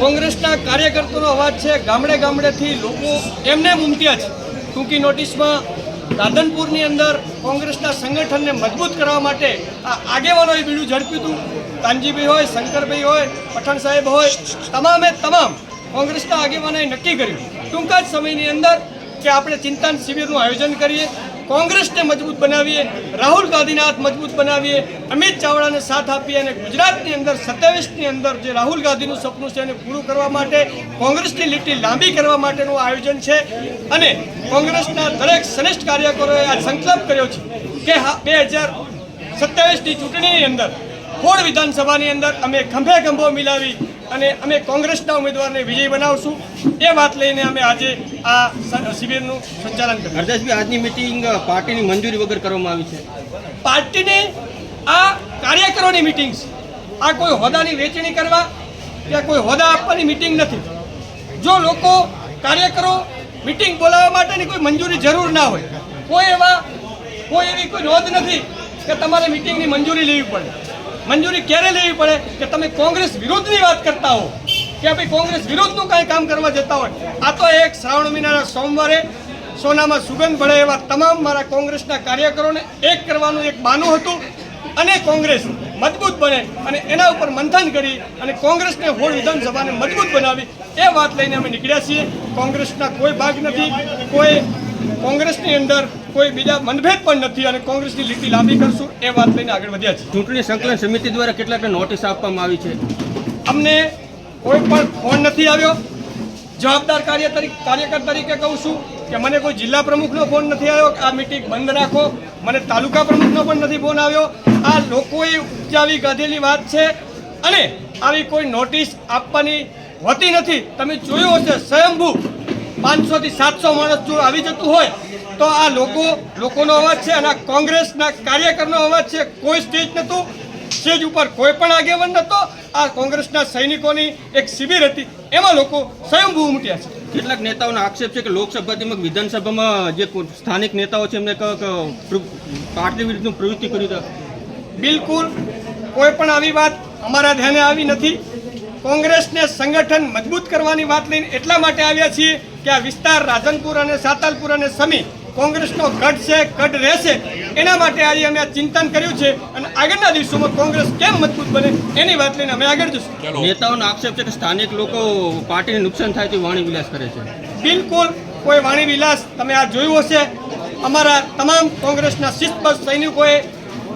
કોંગ્રેસના કાર્યકર્તાનો અવાજ છે. ગામડે ગામડેથી લોકો એમને ઉમટ્યા છે. ટૂંકી નોટિસમાં રાધનપુરની અંદર કોંગ્રેસના સંગઠનને મજબૂત કરવા માટે આ આગેવાનોએ બીડું ઝડપ્યું હતું. કાનજીભાઈ હોય, શંકરભાઈ હોય, પઠાણ સાહેબ હોય, તમામે તમામ કોંગ્રેસના આગેવાનોએ નક્કી કર્યું. ટૂંકા જ સમયની અંદર કે આપણે ચિંતન શિબિરનું આયોજન કરીએ. કોંગ્રેસને મજબૂત બનાવીએ, રાહુલ ગાંધીને હાથ મજબૂત બનાવીએ, અમિત ચાવડાને સાથ આપીએ અને ગુજરાતની અંદર સત્યાવીસની અંદર જે રાહુલ ગાંધીનું સપનું છે એને પૂરું કરવા માટે, કોંગ્રેસની લીટી લાંબી કરવા માટેનું આયોજન છે અને કોંગ્રેસના દરેક શ્રેષ્ઠ કાર્યકરોએ આ સંકલ્પ કર્યો છે કે હા, બે હજાર સત્યાવીસની ચૂંટણીની અંદર, ખોડ વિધાનસભાની અંદર અમે ખંભે ખંભો મિલાવી અને અમે કોંગ્રેસના ઉમેદવારને વિજય બનાવશું. એ વાત લઈને અમે આજે આ શિબિરનું સંચાલન કર્યું. હરદાસભાઈ આજની મિટિંગ પાર્ટીની મંજૂરી વગર કરવામાં આવી છે. પાર્ટીની આ કાર્યકરોની મિટિંગ છે આ કોઈ હોદ્દાની વેચણી કરવા કે કોઈ હોદ્દા આપવાની મિટિંગ નથી. જો લોકો કાર્યકરો મિટિંગ બોલાવવા માટેની કોઈ મંજૂરી જરૂર ના હોય કોઈ એવા કોઈ એવી કોઈ નોંધ નથી કે તમારે મિટિંગની મંજૂરી લેવી પડે. મંજૂરી ક્યારે લેવી પડે કે તમે કોંગ્રેસ વિરુદ્ધની વાત કરતા હો? કે ભાઈ કોંગ્રેસ વિરુદ્ધનું કાંઈ કામ કરવા જતા હોય? આ તો એક શ્રાવણ મહિનાના સોમવારે સોનામાં સુગંધ ભળે એવા તમામ મારા કોંગ્રેસના કાર્યકરોને એક કરવાનું એક બાનું હતું અને કોંગ્રેસ મજબૂત બને અને એના ઉપર મંથન કરી અને કોંગ્રેસને હોળ વિધાનસભાને મજબૂત બનાવી એ વાત લઈને અમે નીકળ્યા છીએ. કોંગ્રેસના કોઈ ભાગ નથી. કોઈ કોંગ્રેસની અંદર કોઈ બીજા મનભેદ પણ નથી અને કોંગ્રેસની લીટી લાંબી કરશું એ વાત લઈને આગળ વધ્યા છે ચૂંટણી સંકલન સમિતિ દ્વારા કેટલાક નોટિસ આપવામાં આવી છે? અમને કોઈ પણ ફોન નથી આવ્યો. જવાબદાર કાર્ય તરીકે કાર્યકર તરીકે કહું છું કે મને કોઈ જિલ્લા પ્રમુખનો ફોન નથી આવ્યો. આ મિટિંગ બંધ રાખો. મને તાલુકા પ્રમુખનો પણ નથી ફોન આવ્યો. આ લોકોએ ઉપજાવી કાઢેલી વાત છે અને આવી કોઈ નોટિસ આપવાની હોતી નથી. તમે જોયું હશે સ્વયંભૂ પાંચસોથી સાતસો માણસ જો આવી જતું હોય તો આ લોકો લોકોનો અવાજ છે અને આ કોંગ્રેસના કાર્યકરનો અવાજ છે. કોઈ સ્ટેજ નહોતું. સ્ટેજ ઉપર કોઈ પણ આગેવાન નહોતો. આ કોંગ્રેસના સૈનિકોની એક શિબિર હતી. એમાં લોકો સ્વયંભૂ ઉમટ્યા છે. કેટલાક નેતાઓનો આક્ષેપ છે કે લોકસભા તેમજ વિધાનસભામાં જે સ્થાનિક નેતાઓ છે એમને પાર્ટી વિરુદ્ધનું પ્રવૃત્તિ કરી હતું. બિલકુલ કોઈ પણ આવી વાત અમારા ધ્યાને આવી નથી. કોંગ્રેસને સંગઠન મજબૂત કરવાની વાત લઈને એટલા માટે આવ્યા છીએ કે આ વિસ્તાર રાધનપુર અને સાતાલપુર અને સમી કોંગ્રેસનો ગઢ છે ગઢ રહેશે. એના માટે આજે અમે આ ચિંતન કર્યું છે અને આગળના દિવસોમાં કોંગ્રેસ કેમ મજબૂત બને એની વાત લઈને અમે આગળ જશું. નેતાઓનો આક્ષેપ છે કે સ્થાનિક લોકો પાર્ટીને નુકસાન થાય તે વાણી વિલાસ કરે છે. બિલકુલ કોઈ વાણી વિલાસ તમે આ જોયું હશે. અમારા તમામ કોંગ્રેસના શિસ્તબદ્ધ સૈનિકોએ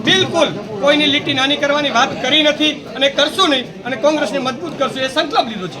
બિલકુલ કોઈની લીટી નાની કરવાની વાત કરી નથી અને કરશું નહીં અને કોંગ્રેસને મજબૂત કરશું એ સંકલ્પ લીધો છે.